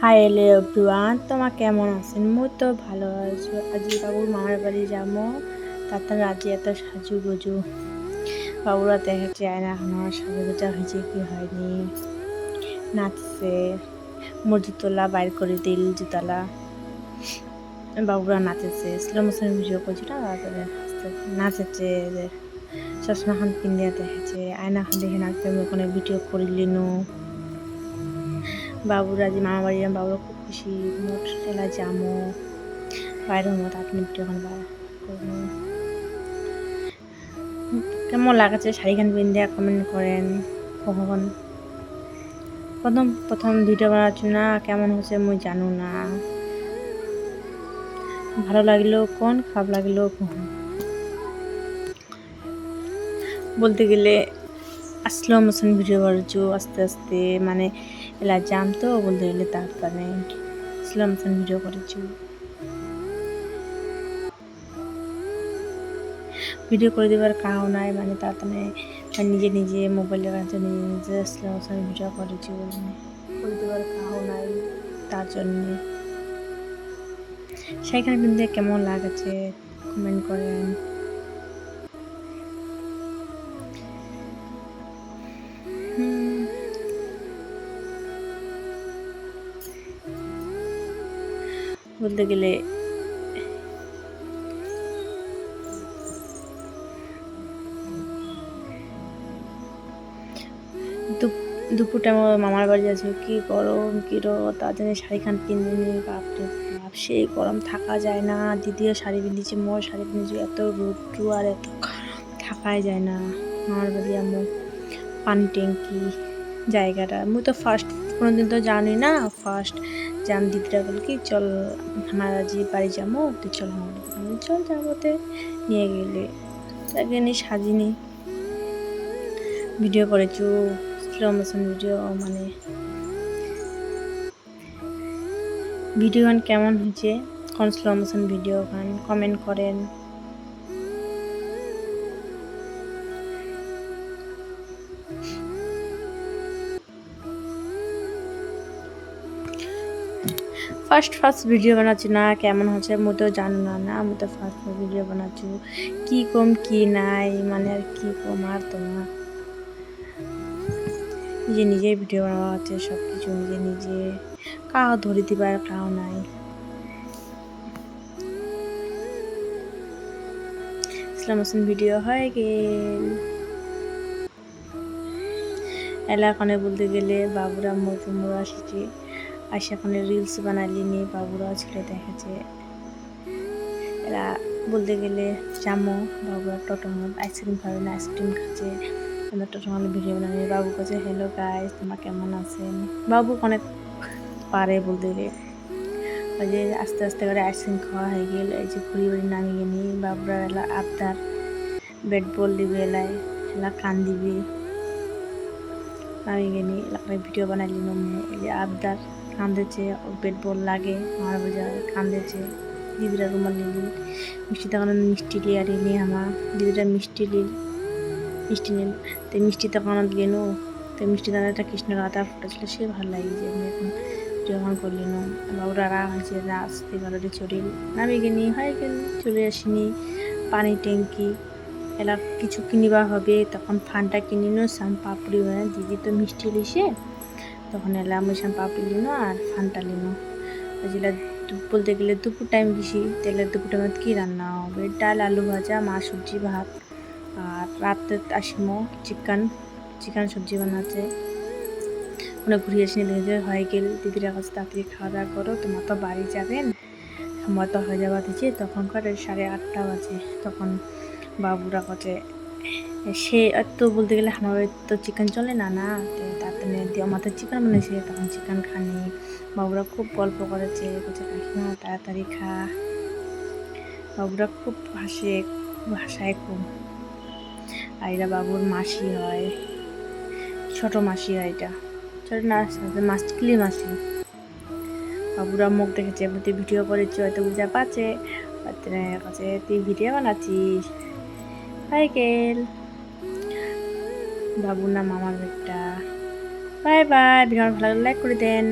High এলে everyone তোমার কেমন আছেন? মুই তো ভালো আছো। আজি বাবুর মামার বাড়ি যাব। তাতে রাজি এত সাজু গুজু। বাবুরা দেখেছে আয়না আমার সাজু গুজা হয়েছে কি হয়নি। নাচছে মোর জুতলা বাইর করে দিল জুতলা। বাবুরা নাচেছে স্লো মোশন ভিডিও করছে না তারপরে নাচেছে। চশমা খান পিন্দিয়া দেখেছে, আয়না খান দেখে নাচতে ওখানে ভিডিও করিলিনু। বাবুরা যে মামা বাড়ি বাবুরা খুব খুশি। মোট ঠেলা জামো বাইরে মত আপনি ভিডিওখান করব। কেমন লাগাচ্ছে শাড়িখান পিন্দিয়া কমেন্ট করেন কখন প্রথম প্রথম ভিডিও বানাচ্ছি না, কেমন হচ্ছে মুই জানো না। ভালো লাগল কোন, খারাপ লাগল কোন? বলতে গেলে আসলো মতন ভিডিও করছ আস্তে আস্তে মানে এলা জাম তো, বলতে গেলে তারপরে আসলো মতন ভিডিও করেছি ভিডিও করে দেবার কাউ নাই মানে তার মানে নিজে নিজে মোবাইলের কাছে নিজে নিজে আসলো মতন ভিডিও করেছি করে দেবার কাউ নাই তার জন্যে। সেখানে কিন্তু কেমন লাগাচ্ছে কমেন্ট করেন। বলতে গেলে দুপুরটা আমার মামার বাড়ি আছে। কি গরম, কি তার জন্য শাড়িখান কিনে বাপরে বাপ, সেই গরম থাকা যায় না। দিদিও শাড়ি পিঁধেছে মোর শাড়ি পিঁধেছে এত রোদ্রু আর এত থাকাই যায় না। মামার বাড়ি আমার পানি ট্যাঙ্কি জায়গাটা। মুই তো ফার্স্ট কোনোদিন তো জানি না ফার্স্ট জান দিদিরা বলে কি, চল আমার যে বাড়ি যাব, তো চল আমি চল যাবোতে নিয়ে গেলে। তাকে নিয়ে সাজিনি। ভিডিও করেছ স্লো মোশন ভিডিও মানে ভিডিও গান কেমন হয়েছে? কোন স্লো মোশন ভিডিও গান? কমেন্ট করেন। ফার্স্ট ফার্স্ট ভিডিও বানাচ্ছি না, কেমন হচ্ছে আমি তো জানো না না, আমি তো ফার্স্ট ফার্স্ট ভিডিও বানাচ্ছি। কি কম, কি নাই মানে আর কি কম, আর তোমার নিজে নিজেই ভিডিও বানানো হচ্ছে সব কিছু নিজে নিজে। কাউ ধরে দিবার কাউ নাই। ইসলাম ভিডিও হয়ে গেল। এলাকানে বলতে গেলে বাবুরা মজুমুরা আসছে। আর সেখানে রিলস বানালি নিয়ে বাবুরা ছিল দেখেছে এরা বলতে গেলে জামো, বাবুরা টোটো আইসক্রিম খাবে না আইসক্রিম খাচ্ছে। আমরা টোটো ভিডিও বানানি বাবু কাছে হ্যালো গাইস তোমার কেমন আছেন? বাবু অনেক পারে বলতে গেলে। ওই যে আস্তে আস্তে করে আইসক্রিম খাওয়া হয়ে গেল। এই যে ঘুরি ঘুরি নামিয়ে নিয়ে বাবুরা এলা আবদার ব্যাট বল দিবে এলাই এলা কান দিবে। নামিয়ে নিয়ে এলাকায় ভিডিও বানাইলি নমে এই যে আবদার। কান্দেছে বেড বল লাগে আমার বোঝা কান্দেছে দিদিরা রুমাল নিলি মিষ্টি তখন মিষ্টি লিয়ার নিয়ে আমার দিদিরা মিষ্টি লিল মিষ্টি নিল তো মিষ্টি তখন গেনু, তো মিষ্টি দাদা একটা কৃষ্ণ রাধা ফটো ছিল, সে ভালো লাগে যে আমি এখন যখন করলি নো। বাবুরা রা হয়েছে রাস্তে গাড়ি চড়িল নামে গেনি, হয় গেল চলে আসিনি। পানি ট্যাঙ্কি, এলা কিছু কিনিবা হবে, তখন ফানটা কিনিনো সাম পাপড়ি দিদি তো মিষ্টি লিসে তখন এলাম, ওই পাপড়ি লিনো আর ফানটা লিনো। যেটা বলতে গেলে দুপুর টাইম বেশি, তাহলে দুপুর টাইমে কী রান্না হবে? ডাল, আলু ভাজা, মা সবজি, ভাত আর রাতে আসিমো, চিকেন চিকেন সবজি বানাচ্ছে ওখানে ঘুরে আসি দেখে হয়ে গেল, দিদিরা কাছে তাড়াতাড়ি খাওয়া দাওয়া করো, তোমার তো বাড়ি যাবেন সময় তো হয়ে যাওয়া দিচ্ছে তখন করে সাড়ে আটটা বাজে, তখন বাবুরা কাছে সে তো বলতে গেলে আমার তো চিকেন চলে না না? দিয়ে মাথায় চিকেন বানিয়েছে তখন চিকেন খানি বাবুরা খুব গল্প করেছে বলছে কাকিমা তাড়াতাড়ি খা। বাবুরা খুব হাসে হাসায় খুব। আর বাবুর মাসি হয়, ছোট মাসি হয় এটা। ছোট না মাসকিলি মাসি বাবুরা মুখ দেখেছে তুই ভিডিও করেছি, হয়তো বুঝা পাচ্ছে। কাছে তুই ভিডিও বানাচ্ছিস? সাইকেল বাবুর নাম আমার একটা। বাই বাই ভিডিও ভালো লাইক করে দেন।